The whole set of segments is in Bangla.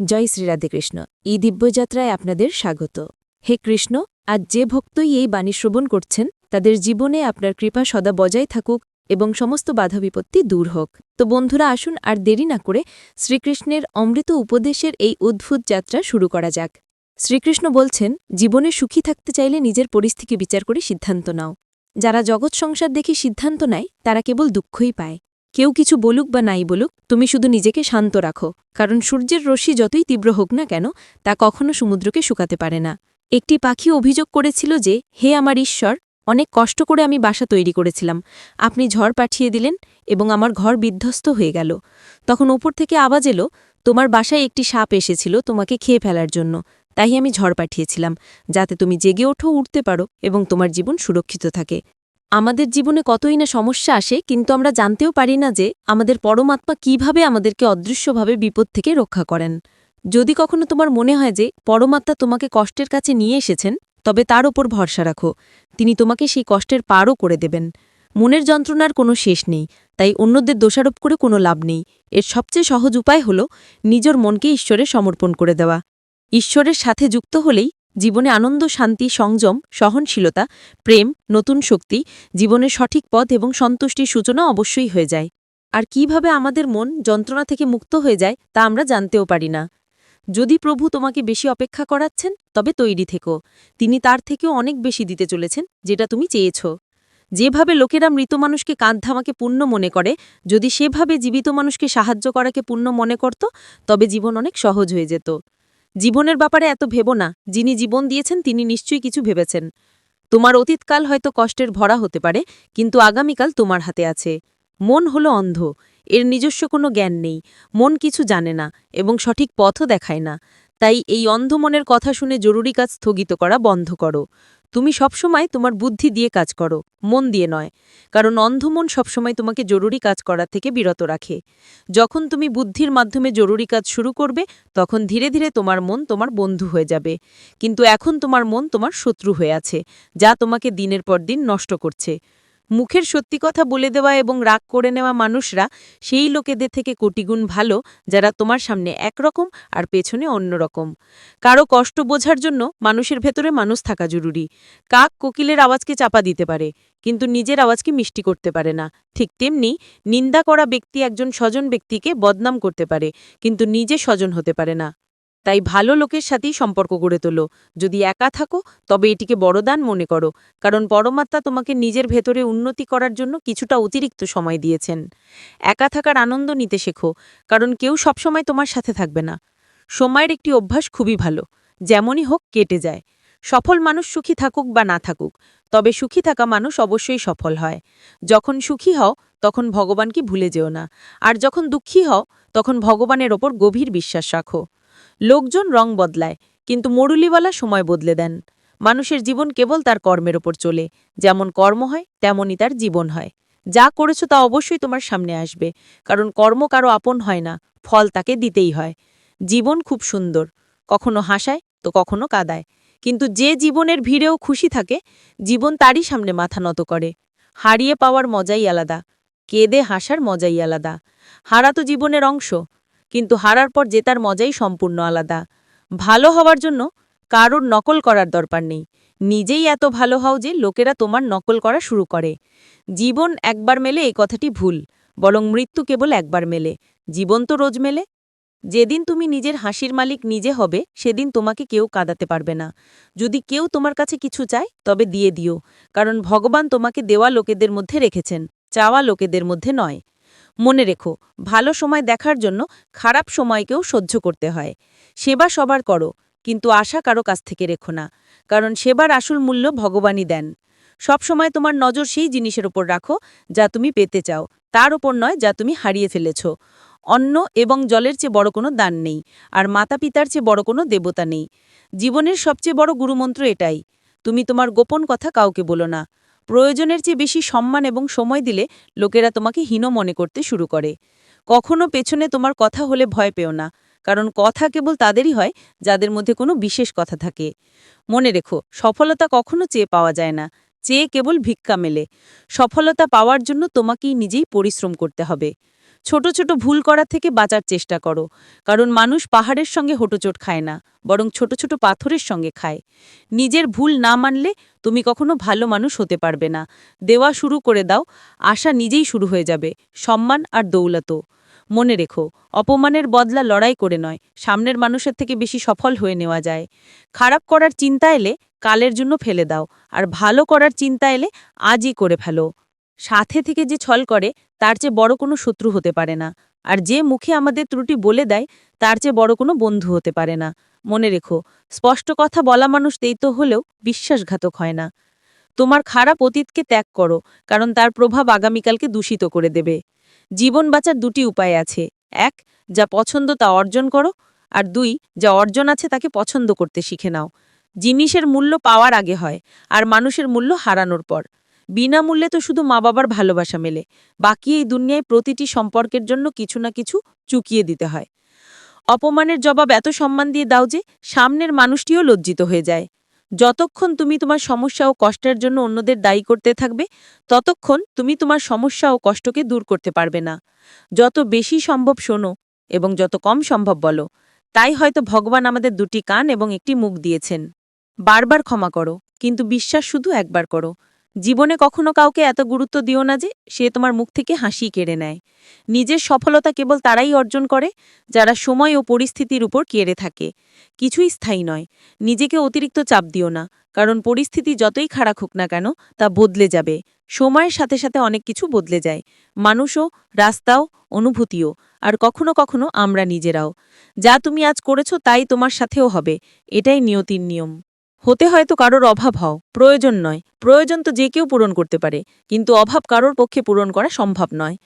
জয় শ্রী রাধেকৃষ্ণ। এই দিব্যযাত্রায় আপনাদের স্বাগত। হে কৃষ্ণ, আজ যে ভক্তই এই বাণী শ্রবণ করছেন, তাদের জীবনে আপনার কৃপা সদা বজায় থাকুক এবং সমস্ত বাধা বিপত্তি দূর হোক। তো বন্ধুরা, আসুন আর দেরি না করে শ্রীকৃষ্ণের অমৃত উপদেশের এই অদ্ভুত যাত্রা শুরু করা যাক। শ্রীকৃষ্ণ বলছেন, জীবনে সুখী থাকতে চাইলে নিজের পরিস্থিতি বিচার করে সিদ্ধান্ত নাও। যারা জগৎ সংসার দেখে সিদ্ধান্ত নেয়, তারা কেবল দুঃখই পায়। কেউ কিছু বলুক বা নাই বলুক, তুমি শুধু নিজেকে শান্ত রাখো, কারণ সূর্যের রশ্মি যতই তীব্র হোক না কেন, তা কখনো সমুদ্রকে শুকাতে পারে না। একটি পাখি অভিযোগ করেছিল যে, হে আমার ঈশ্বর, অনেক কষ্ট করে আমি বাসা তৈরি করেছিলাম। আপনি ঝড় পাঠিয়ে দিলেন এবং আমার ঘর বিধ্বস্ত হয়ে গেল। তখন ওপর থেকে আওয়াজ এলো, তোমার বাসায় একটি সাপ এসেছিল তোমাকে খেয়ে ফেলার জন্য। তাই আমি ঝড় পাঠিয়েছিলাম, যাতে তুমি জেগে ওঠো উঠতে পারো এবং তোমার জীবন সুরক্ষিত থাকে। আমাদের জীবনে কতই না সমস্যা আসে, কিন্তু আমরা জানতেও পারি না যে আমাদের পরমাত্মা কীভাবে আমাদেরকে অদৃশ্যভাবে বিপদ থেকে রক্ষা করেন। যদি কখনো তোমার মনে হয় যে পরমাত্মা তোমাকে কষ্টের কাছে নিয়ে এসেছেন, তবে তার ওপর ভরসা রাখো। তিনি তোমাকে সেই কষ্টের পারও করে দেবেন। মনের যন্ত্রণার কোনো শেষ নেই, তাই অন্যদের দোষারোপ করে কোনো লাভ নেই। এর সবচেয়ে সহজ উপায় হল নিজের মনকে ঈশ্বরে সমর্পণ করে দেওয়া। ঈশ্বরের সাথে যুক্ত হলেই জীবনে আনন্দ, শান্তি, সংযম, সহনশীলতা, প্রেম, নতুন শক্তি, জীবনের সঠিক পথ এবং সন্তুষ্টির সূচনা অবশ্যই হয়ে যায়। আর কীভাবে আমাদের মন যন্ত্রণা থেকে মুক্ত হয়ে যায় তা আমরা জানতেও পারি না। যদি প্রভু তোমাকে বেশি অপেক্ষা করাচ্ছেন, তবে তৈরি থেকো। তিনি তার থেকেও অনেক বেশি দিতে চলেছেন, যেটা তুমি চেয়েছ। যেভাবে লোকেরা মৃত মানুষকে কাঁধধামাকে পুণ্য মনে করে, যদি সেভাবে জীবিত মানুষকে সাহায্য করাকে পুণ্য মনে করত, তবে জীবন অনেক সহজ হয়ে যেত। জীবনের ব্যাপারে এত ভেব না, যিনি জীবন দিয়েছেন তিনি নিশ্চয়ই কিছু ভেবেছেন। তোমার অতীতকাল হয়তো কষ্টের ভরা হতে পারে, কিন্তু আগামীকাল তোমার হাতে আছে। মন হলো অন্ধ, এর নিজস্ব কোনো জ্ঞান নেই, মন কিছু জানে না, এবং সঠিক পথও দেখায় না। তাই এই অন্ধ মনের কথা শুনে জরুরি কাজ স্থগিত করা বন্ধ করো। তুমি সবসময় তোমার বুদ্ধি দিয়ে কাজ করো, মন দিয়ে নয়। কারণ অন্ধমন সবসময় তোমাকে জরুরি কাজ করা থেকে বিরত রাখে। যখন তুমি বুদ্ধির মাধ্যমে জরুরি কাজ শুরু করবে, তখন ধীরে ধীরে তোমার মন তোমার বন্ধু হয়ে যাবে। কিন্তু এখন তোমার মন তোমার শত্রু হয়ে আছে, যা তোমাকে দিনের পর দিন নষ্ট করছে। মুখের সত্যি কথা বলে দেওয়া এবং রাগ করে নেওয়া মানুষরা সেই লোকেদের থেকে কোটিগুণ ভালো যারা তোমার সামনে একরকম আর পেছনে অন্যরকম। কারও কষ্ট বোঝার জন্য মানুষের ভেতরে মানুষ থাকা জরুরি। কাক কোকিলের আওয়াজকে চাপা দিতে পারে, কিন্তু নিজের আওয়াজকে মিষ্টি করতে পারে না। ঠিক তেমনি নিন্দা করা ব্যক্তি একজন স্বজন ব্যক্তিকে বদনাম করতে পারে, কিন্তু নিজে স্বজন হতে পারে না। তাই ভালো লোকের সাথেই সম্পর্ক গড়ে তোলো। যদি একা থাকো, তবে এটিকে বড়দান মনে করো, কারণ পরমাত্মা তোমাকে নিজের ভেতরে উন্নতি করার জন্য কিছুটা অতিরিক্ত সময় দিয়েছেন। একা থাকার আনন্দ নিতে শেখো, কারণ কেউ সবসময় তোমার সাথে থাকবে না। সময়ের একটি অভ্যাস খুবই ভালো, যেমনই হোক কেটে যায়। সফল মানুষ সুখী থাকুক বা না থাকুক, তবে সুখী থাকা মানুষ অবশ্যই সফল হয়। যখন সুখী হও, তখন ভগবানকে ভুলে যেও না, আর যখন দুঃখী হও, তখন ভগবানের ওপর গভীর বিশ্বাস রাখো। লোকজন রং বদলায়, কিন্তু মরুলিওয়ালা সময় বদলে দেন। মানুষের জীবন কেবল তার কর্মের ওপর চলে, যেমন কর্ম হয়, তেমনই তার জীবন হয়। যা করেছ তা অবশ্যই তোমার সামনে আসবে, কারণ কর্ম কারও আপন হয় না, ফল তাকে দিতেই হয়। জীবন খুব সুন্দর, কখনো হাসায়, তো কখনো কাদায়। কিন্তু যে জীবনের ভিড়েও খুশি থাকে, জীবন তারই সামনে মাথা নত করে। হারিয়ে পাওয়ার মজাই আলাদা, কেঁদে হাসার মজাই আলাদা। হারা তো জীবনের অংশ কিন্তু হারার পর জেতার মজাই সম্পূর্ণ আলাদা। ভালো হওয়ার জন্য কারোর নকল করার দরকার নেই। নিজেই এত ভালো হও যে লোকেরা তোমার নকল করা শুরু করে। জীবন একবার মেলে এই কথাটি ভুল, বরং মৃত্যু কেবল একবার মেলে। জীবন তো রোজ মেলে। যেদিন তুমি নিজের হাসির মালিক নিজে হবে, সেদিন তোমাকে কেউ কাঁদাতে পারবে না। যদি কেউ তোমার কাছে কিছু চায়, তবে দিয়ে দিও, কারণ ভগবান তোমাকে দেওয়া লোকেদের মধ্যে রেখেছেন, চাওয়া লোকেদের মধ্যে নয়। মনে রেখো, ভালো সময় দেখার জন্য খারাপ সময়কেও সহ্য করতে হয়। সেবা সবার করো, কিন্তু আশা কারও কাছ থেকে রেখো না, কারণ সেবার আসল মূল্য ভগবানই দেন। সব সময় তোমার নজর সেই জিনিসের ওপর রাখো যা তুমি পেতে চাও, তার ওপর নয় যা তুমি হারিয়ে ফেলেছ। অন্ন এবং জলের চেয়ে বড় কোনো দান নেই, আর মাতা পিতার চেয়ে বড় কোনো দেবতা নেই। জীবনের সবচেয়ে বড় গুরুমন্ত্র এটাই, তুমি তোমার গোপন কথা কাউকে বলো না। প্রয়োজনের চেয়ে বেশি সম্মান এবং সময় দিলে লোকেরা তোমাকে হীন মনে করতে শুরু করে। কখনো পেছনে তোমার কথা হলে ভয় পেও না, কারণ কথা কেবল তাদেরই হয় যাদের মধ্যে কোনো বিশেষ কথা থাকে। মনে রেখো, সফলতা কখনো চেয়ে পাওয়া যায় না, চেয়ে কেবল ভিক্ষা মেলে। সফলতা পাওয়ার জন্য তোমাকেই নিজেই পরিশ্রম করতে হবে। ছোট ছোট ভুল করা থেকে বাঁচার চেষ্টা করো। কারণ মানুষ পাহাড়ের সঙ্গে হোটোচোট খায় না, বরং ছোট ছোট পাথরের সঙ্গে খায়। নিজের ভুল না মানলে তুমি কখনো ভালো মানুষ হতে পারবে না। দেওয়া শুরু করে দাও, আশা নিজেই শুরু হয়ে যাবে, সম্মান আর দৌলতও। মনে রেখো, অপমানের বদলা লড়াই করে নয়, সামনের মানুষের থেকে বেশি সফল হয়ে নেওয়া যায়। খারাপ করার চিন্তা এলে কালের জন্য ফেলে দাও, আর ভালো করার চিন্তা এলে আজই করে ফেলো। সাথে থেকে যে ছল করে, তার চেয়ে বড় কোনো শত্রু হতে পারে না। আর যে মুখে আমাদের ত্রুটি বলে দেয়, তার চেয়ে বড় কোনো বন্ধু হতে পারে না। মনে রেখো, স্পষ্ট কথা বলা মানুষ দেইত হলেও বিশ্বাসঘাতক হয় না। তোমার খারাপ অতীতকে ত্যাগ করো, কারণ তার প্রভাব আগামীকালকে দূষিত করে দেবে। জীবন বাঁচার দুটি উপায় আছে। এক, যা পছন্দ তা অর্জন করো। আর দুই, যা অর্জন আছে তাকে পছন্দ করতে শিখে নাও। জিনিসের মূল্য পাওয়ার আগে হয়, আর মানুষের মূল্য হারানোর পর। বিনামূল্যে তো শুধু মা বাবার ভালোবাসা মেলে। বাকি এই দুনিয়ায় প্রতিটি সম্পর্কের জন্য কিছু না কিছু চুকিয়ে দিতে হয়। অপমানের জবাব এত সম্মান দিয়ে দাও যে সামনের মানুষটিও লজ্জিত হয়ে যায়। যতক্ষণ তুমি তোমার সমস্যা ও কষ্টের জন্য অন্যদের দায়ী করতে থাকবে, ততক্ষণ তুমি তোমার সমস্যা ও কষ্টকে দূর করতে পারবে না। যত বেশি সম্ভব শোনো এবং যত কম সম্ভব বলো। তাই হয়তো ভগবান আমাদের দুটি কান এবং একটি মুখ দিয়েছেন। বারবার ক্ষমা করো, কিন্তু বিশ্বাস শুধু একবার করো। জীবনে কখনো কাউকে এত গুরুত্ব দিও না যে সে তোমার মুখ থেকে হাসি কেড়ে নেয়। নিজের সফলতা কেবল তারাই অর্জন করে, যারা সময় ও পরিস্থিতির উপর কেড়ে থাকে। কিছুই স্থায়ী নয়। নিজেকে অতিরিক্ত চাপ দিও না, কারণ পরিস্থিতি যতই খারাপ হোক না কেন, তা বদলে যাবে। সময়ের সাথে সাথে অনেক কিছু বদলে যায়। মানুষও, রাস্তাও, অনুভূতিও, আর কখনো কখনো আমরা নিজেরাও। যা তুমি আজ করেছ তাই তোমার সাথেও হবে। এটাই নিয়তির নিয়ম। হতে হয়তো কারোর অভাব হও, প্রয়োজন নয়। প্রয়োজন তো যে কেউ পূরণ করতে পারে, কিন্তু অভাব কারোর পক্ষে পূরণ করা সম্ভব নয়।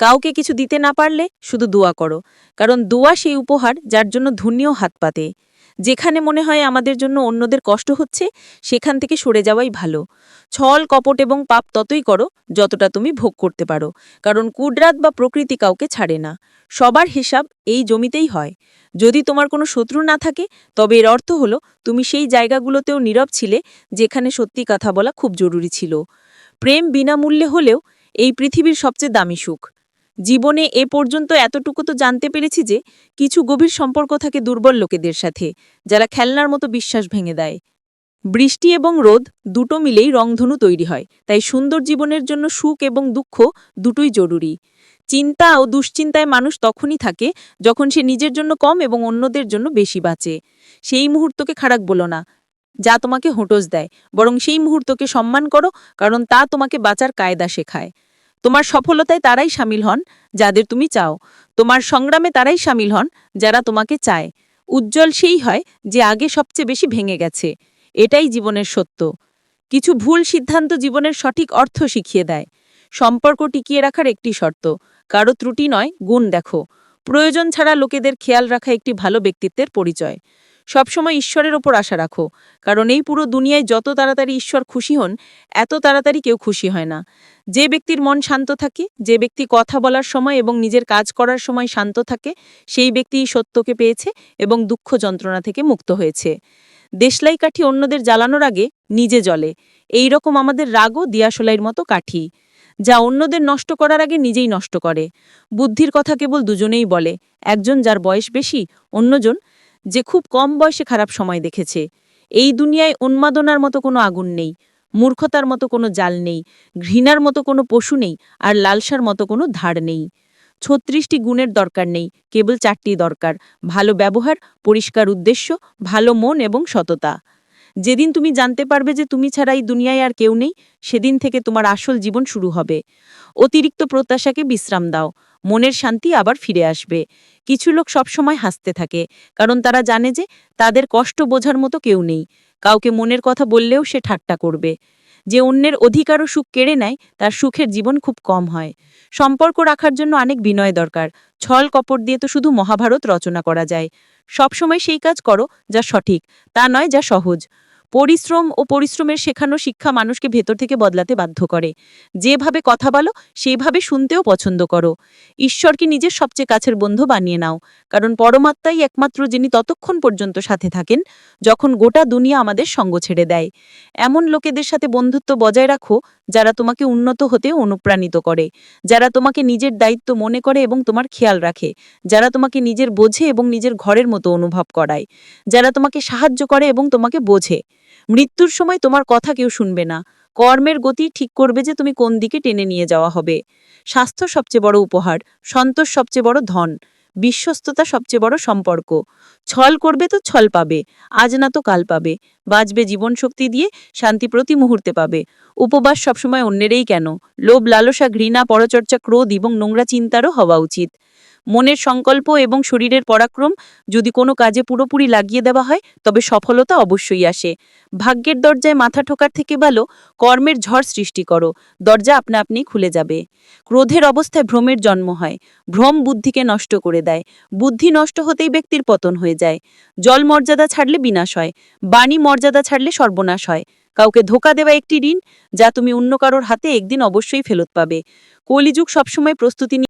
কাউকে কিছু দিতে না পারলে শুধু দোয়া করো, কারণ দোয়া সেই উপহার যার জন্য ধুনিও হাত পাতে। যেখানে মনে হয় আমাদের জন্য অন্যদের কষ্ট হচ্ছে, সেখান থেকে সরে যাওয়াই ভালো। ছল, কপট এবং পাপ ততই করো যতটা তুমি ভোগ করতে পারো, কারণ কুডরাত বা প্রকৃতি কাউকে ছাড়ে না। সবার হিসাব এই জমিতেই হয়। যদি তোমার কোনো শত্রু না থাকে, তবে এর অর্থ হলো তুমি সেই জায়গাগুলোতেও নীরব ছিলে, যেখানে সত্যি কথা বলা খুব জরুরি ছিল। প্রেম বিনামূল্যে হলেও এই পৃথিবীর সবচেয়ে দামি সুখ। জীবনে এ পর্যন্ত এতটুকু তো জানতে পেরেছি যে কিছু গভীর সম্পর্ক থাকে দুর্বল লোকেদের সাথে, যারা খেলনার মতো বিশ্বাস ভেঙে দেয়। বৃষ্টি এবং রোদ দুটো মিলেই রংধনু তৈরি হয়, তাই সুন্দর জীবনের জন্য সুখ এবং দুঃখ দুটোই জরুরি। চিন্তা ও দুশ্চিন্তায় মানুষ তখনই থাকে যখন সে নিজের জন্য কম এবং অন্যদের জন্য বেশি বাঁচে। সেই মুহূর্তকে খারাপ বলো না, যা তোমাকে হোঁটস দেয়, বরং সেই মুহূর্তকে সম্মান করো, কারণ তা তোমাকে বাঁচার কায়দা শেখায়। তোমার সফলতায় তারাই সামিল হন যাদের তুমি চাও। তোমার সংগ্রামে তারাই সামিল হন যারা তোমাকে চায়। উজ্জ্বল সেই হয় যে আগে সবচেয়ে বেশি ভেঙে গেছে। এটাই জীবনের সত্য। কিছু ভুল সিদ্ধান্ত জীবনের সঠিক অর্থ শিখিয়ে দেয়। সম্পর্ক টিকিয়ে রাখার একটি শর্ত। কারও ত্রুটি নয়, গুণ দেখো। প্রয়োজন ছাড়া লোকেদের খেয়াল রাখা একটি ভালো ব্যক্তিত্বের পরিচয়। সবসময় ঈশ্বরের ওপর আশা রাখো। কারণ এই পুরো দুনিয়ায় যত তাড়াতাড়ি ঈশ্বর খুশি হন, এত তাড়াতাড়ি কেউ খুশি হয় না। যে ব্যক্তির মন শান্ত থাকে, যে ব্যক্তি কথা বলার সময় এবং নিজের কাজ করার সময় শান্ত থাকে, সেই ব্যক্তি সত্যকে পেয়েছে এবং দুঃখ যন্ত্রণা থেকে মুক্ত হয়েছে। দেশলাই কাঠি অন্যদের জ্বালানোর আগে নিজে জ্বলে। এই রকম আমাদের রাগও দিয়াশলাইয়ের মতো কাঠি। যা অন্যদের নষ্ট করার আগে নিজেই নষ্ট করে। বুদ্ধির কথা কেবল দুজনেই বলে। একজন যার বয়স বেশি, অন্যজন যে খুব কম বয়সে খারাপ সময় দেখেছে। এই দুনিয়ায় উন্মাদনার মতো কোনো আগুন নেই, মূর্খতার মতো কোনো জাল নেই, ঘৃণার মতো কোনো পশু নেই, আর লালসার মতো কোনো ধার নেই। ছত্রিশটি গুণের দরকার নেই, কেবল চারটি দরকার, ভালো ব্যবহার, পরিষ্কার উদ্দেশ্য, ভালো মন এবং সততা। যেদিন তুমি জানতে পারবে যে তুমি ছাড়া এই দুনিয়ায় আর কেউ নেই, সেদিন থেকে তোমার আসল জীবন শুরু হবে। অতিরিক্ত প্রত্যাশাকে বিশ্রাম দাও, মনের শান্তি আবার ফিরে আসবে। কিছু লোক সবসময় হাসতে থাকে, কারণ তারা জানে যে তাদের কষ্ট বোঝার মতো কেউ নেই। কাউকে মনের কথা বললেও সে ঠাট্টা করবে। যে অন্যের অধিকার ও সুখ কেড়ে নেয়, তার সুখের জীবন খুব কম হয়। সম্পর্ক রাখার জন্য অনেক বিনয় দরকার। ছল কপট দিয়ে তো শুধু মহাভারত রচনা করা যায়। সবসময় সেই কাজ করো যা সঠিক, তা নয় যা সহজ। পরিশ্রম ও পরিশ্রমের শেখানো শিক্ষা মানুষকে ভেতর থেকে বদলাতে বাধ্য করে। যেভাবে কথা বলো সেইভাবে শুনতেও পছন্দ করো। ঈশ্বরকে নিজের সবচেয়ে কাছের বন্ধু বানিয়ে নাও, কারণ পরমাত্মাই একমাত্র যিনি ততক্ষণ পর্যন্ত সাথে থাকেন, যখন গোটা দুনিয়া আমাদের সঙ্গ ছেড়ে দেয়। এমন লোকেদের সাথে বন্ধুত্ব বজায় রাখো যারা তোমাকে উন্নত হতে অনুপ্রাণিত করে, যারা তোমাকে নিজের দায়িত্ব মনে করে এবং তোমার খেয়াল রাখে, যারা তোমাকে নিজের বোঝে এবং নিজের ঘরের মতো অনুভব করায়, যারা তোমাকে সাহায্য করে এবং তোমাকে বোঝে। মৃত্যুর সময় তোমার কথা কেউ শুনবে না। কর্মের গতি ঠিক করবে যে তুমি কোন দিকে টেনে নিয়ে যাওয়া হবে। স্বাস্থ্য সবচেয়ে বড় উপহার, সন্তোষ সবচেয়ে বড় ধন, বিশ্বস্ততা সবচেয়ে বড় সম্পর্ক। ছল করবে তো ছল পাবে, আজ না তো কাল পাবে। বাঁচবে জীবন শক্তি দিয়ে শান্তি প্রতি মুহূর্তে পাবে। উপবাস সবসময় অন্যেরই কেন? লোভ, লালসা, ঘৃণা, পরচর্চা, ক্রোধ এবং নোংরা চিন্তারও হওয়া উচিত। মনের সংকল্প এবং শরীরের পরাক্রম যদি কোনো কাজে পুরোপুরি লাগিয়ে দেওয়া হয়, তবে সফলতা অবশ্যই আসে। ভাগ্যের দরজায় মাথা ঠোকার থেকে ভালো কর্মের ঝড় সৃষ্টি করো, দরজা আপনা আপনি খুলে যাবে। ক্রোধের অবস্থায় ভ্রমের জন্ম হয়। ভ্রম বুদ্ধিকে নষ্ট করে দেয়। বুদ্ধি নষ্ট হতেই ব্যক্তির পতন হয়ে যায়। জল মর্যাদা ছাড়লে বিনাশ হয়। বাণী মর্যাদা ছাড়লে সর্বনাশ হয়। কাউকে ধোকা দেওয়া একটি ঋণ যা তুমি অন্য কারোর হাতে একদিন অবশ্যই ফেরত পাবে। কলিযুগ সবসময় প্রস্তুতি